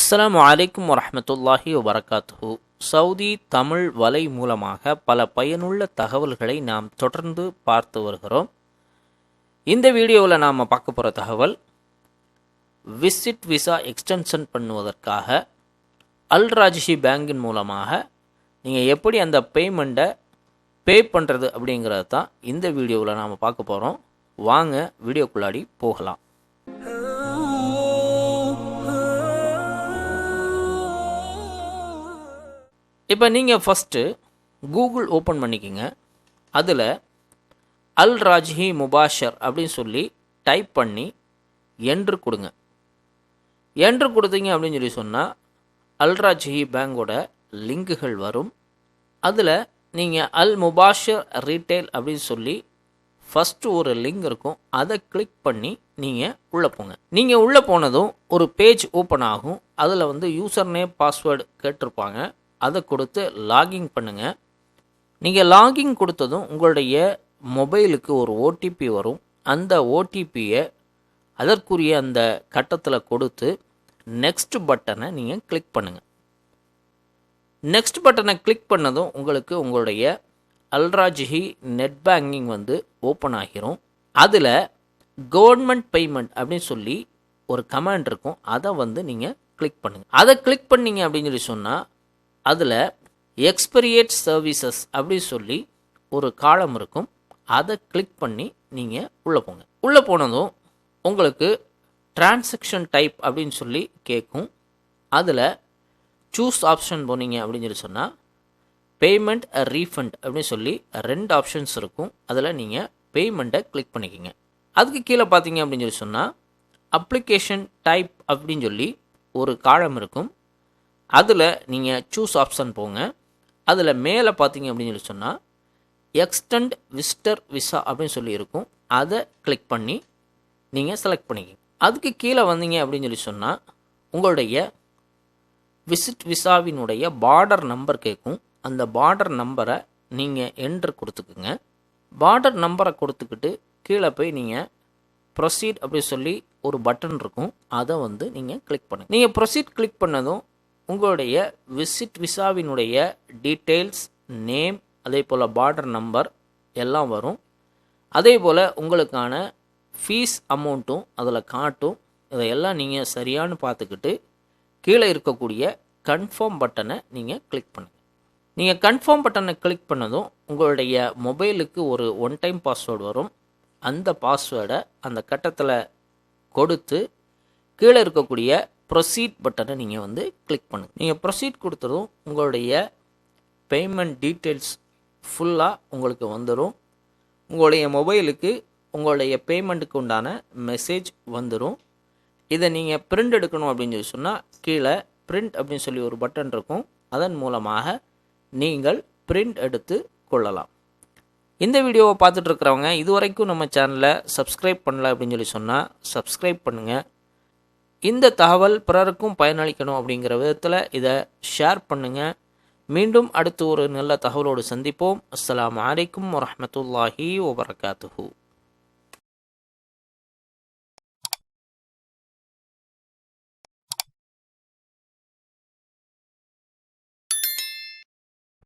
அஸ்லாம் அலைக்கும் வரமத்துல்லாஹி வரகாத்து சவுதி தமிழ் வலை மூலமாக பல பயனுள்ள தகவல்களை நாம் தொடர்ந்து பார்த்து வருகிறோம். இந்த வீடியோவில் நாம் பார்க்க போகிற தகவல் விசிட் விசா எக்ஸ்டென்ஷன் பண்ணுவதற்காக அல் ராஜிஷி பேங்கின் மூலமாக நீங்கள் எப்படி அந்த பேமெண்ட்டை பே பண்ணுறது அப்படிங்கிறது தான் இந்த வீடியோவில் நாம் பார்க்க போகிறோம் வாங்க வீடியோக்குள்ளாடி போகலாம். இப்போ நீங்கள் ஃபஸ்ட்டு கூகுள் ஓப்பன் பண்ணிக்கிங்க. அதில் அல் ராஜ்ஹி முபாஷர் அப்படின்னு சொல்லி டைப் பண்ணி என்று கொடுங்க. என்று கொடுத்தீங்க அப்படின்னு சொல்லி சொன்னால் அல்ராஜ்ஹி பேங்கோட லிங்குகள் வரும். அதில் நீங்கள் அல் முபாஷர் ரீட்டைல் அப்படின்னு சொல்லி ஃபஸ்ட்டு ஒரு லிங்க் இருக்கும். அதை கிளிக் பண்ணி நீங்கள் உள்ளே போங்க. நீங்கள் உள்ளே போனதும் ஒரு பேஜ் ஓப்பன் ஆகும். அதில் வந்து யூசர் நேம் பாஸ்வேர்டு கேட்டிருப்பாங்க. அதை கொடுத்து லாகின் பண்ணுங்கள் நீங்கள் லாகின் கொடுத்ததும் உங்களுடைய மொபைலுக்கு ஒரு ஓடிபி வரும். அந்த ஓடிபியை அதற்குரிய அந்த கட்டத்தில் கொடுத்து நெக்ஸ்ட் பட்டனை நீங்கள் கிளிக் பண்ணுங்கள் நெக்ஸ்ட் பட்டனை கிளிக் பண்ணதும் உங்களுக்கு உங்களுடைய அல்ராஜிஹி நெட் பேங்கிங் வந்து ஓப்பன் ஆகிரும். அதில் கவர்மெண்ட் பேமெண்ட் அப்படின்னு சொல்லி ஒரு கமாண்ட் இருக்கும். அதை வந்து நீங்கள் கிளிக் பண்ணுங்கள் அதை கிளிக் பண்ணீங்க அப்படின்னு சொல்லி சொன்னால் அதில் எக்ஸ்பெரியேட் சர்வீசஸ் அப்படின்னு சொல்லி ஒரு காலம் இருக்கும். அதை கிளிக் பண்ணி நீங்கள் உள்ளே போங்க. உள்ளே போனதும் உங்களுக்கு டிரான்சக்ஷன் டைப் அப்படின்னு சொல்லி கேட்கும் அதில் சூஸ் ஆப்ஷன் போனீங்க அப்படின்னு சொல்லி சொன்னால் பேமெண்ட் ரீஃபண்ட் அப்படின்னு சொல்லி ரெண்டு ஆப்ஷன்ஸ் இருக்கும். அதில் நீங்கள் பேமெண்ட்டை கிளிக் பண்ணிக்கிங்க. அதுக்கு கீழே பார்த்தீங்க அப்படின்னு சொல்லி சொன்னால் அப்ளிகேஷன் டைப் அப்படின்னு சொல்லி ஒரு காலம் இருக்கும். அதில் நீங்கள் சூஸ் ஆப்ஷன் போங்க. அதில் மேலே பார்த்தீங்க அப்படின்னு சொல்லி சொன்னால் எக்ஸ்டண்ட் விசிட்டர் விசா அப்படின்னு சொல்லி இருக்கும். அதை கிளிக் பண்ணி நீங்கள் செலக்ட் பண்ணிக்கங்க. அதுக்கு கீழே வந்தீங்க அப்படின்னு சொல்லி சொன்னால் உங்களுடைய விசிட் விசாவினுடைய பார்டர் நம்பர் கேட்கும் அந்த பார்டர் நம்பரை நீங்கள் என்ட்ரு கொடுத்துக்குங்க. பார்டர் நம்பரை கொடுத்துக்கிட்டு கீழே போய் நீங்கள் ப்ரொசீட் அப்படி சொல்லி ஒரு பட்டன் இருக்கும். அதை வந்து நீங்கள் கிளிக் பண்ணுங்கள் நீங்கள் ப்ரொசீட் கிளிக் பண்ணதும் உங்களுடைய விசிட் விசாவினுடைய டீட்டெயில்ஸ் நேம் அதே போல் பார்டர் நம்பர் எல்லாம் வரும். அதே போல் உங்களுக்கான ஃபீஸ் அமௌண்ட்டும் அதில் காட்டும். இதையெல்லாம் நீங்கள் சரியானு பார்த்துக்கிட்டு கீழே இருக்கக்கூடிய கன்ஃபார்ம் பட்டனை நீங்கள் கிளிக் பண்ணுங்கள் நீங்கள் கன்ஃபார்ம் பட்டனை கிளிக் பண்ணதும் உங்களுடைய மொபைலுக்கு ஒரு ஒன் டைம் பாஸ்வேர்டு வரும். அந்த பாஸ்வேர்டை அந்த கட்டத்தில் கொடுத்து கீழே இருக்கக்கூடிய ப்ரொசீட் பட்டனை நீங்கள் வந்து கிளிக் பண்ணுங்கள் நீங்கள் ப்ரொசீட் கொடுத்ததும் உங்களுடைய பேமெண்ட் டீட்டெயில்ஸ் ஃபுல்லாக உங்களுக்கு வந்துடும் உங்களுடைய மொபைலுக்கு உங்களுடைய பேமெண்ட்டுக்கு உண்டான மெசேஜ் வந்துடும் இதை நீங்கள் பிரிண்ட் எடுக்கணும் அப்படின்னு சொல்லி சொன்னால் கீழே பிரிண்ட் அப்படின்னு சொல்லி ஒரு பட்டன் இருக்கும். அதன் மூலமாக நீங்கள் பிரிண்ட் எடுத்து கொள்ளலாம். இந்த வீடியோவை பார்த்துட்டு இருக்கிறவங்க இது வரைக்கும் நம்ம சேனலை சப்ஸ்கிரைப் பண்ணல அப்படின்னு சொல்லி சொன்னால் சப்ஸ்கிரைப் பண்ணுங்கள் இந்த தகவல் பிறருக்கும் பயனளிக்கணும் அப்படிங்கிற விதத்தில் இதை ஷேர் பண்ணுங்கள் மீண்டும் அடுத்து ஒரு நல்ல தகவலோடு சந்திப்போம். அஸ்லாம் வலைக்கம் வரமத்துல்லாஹி வபரகாத்துஹூ.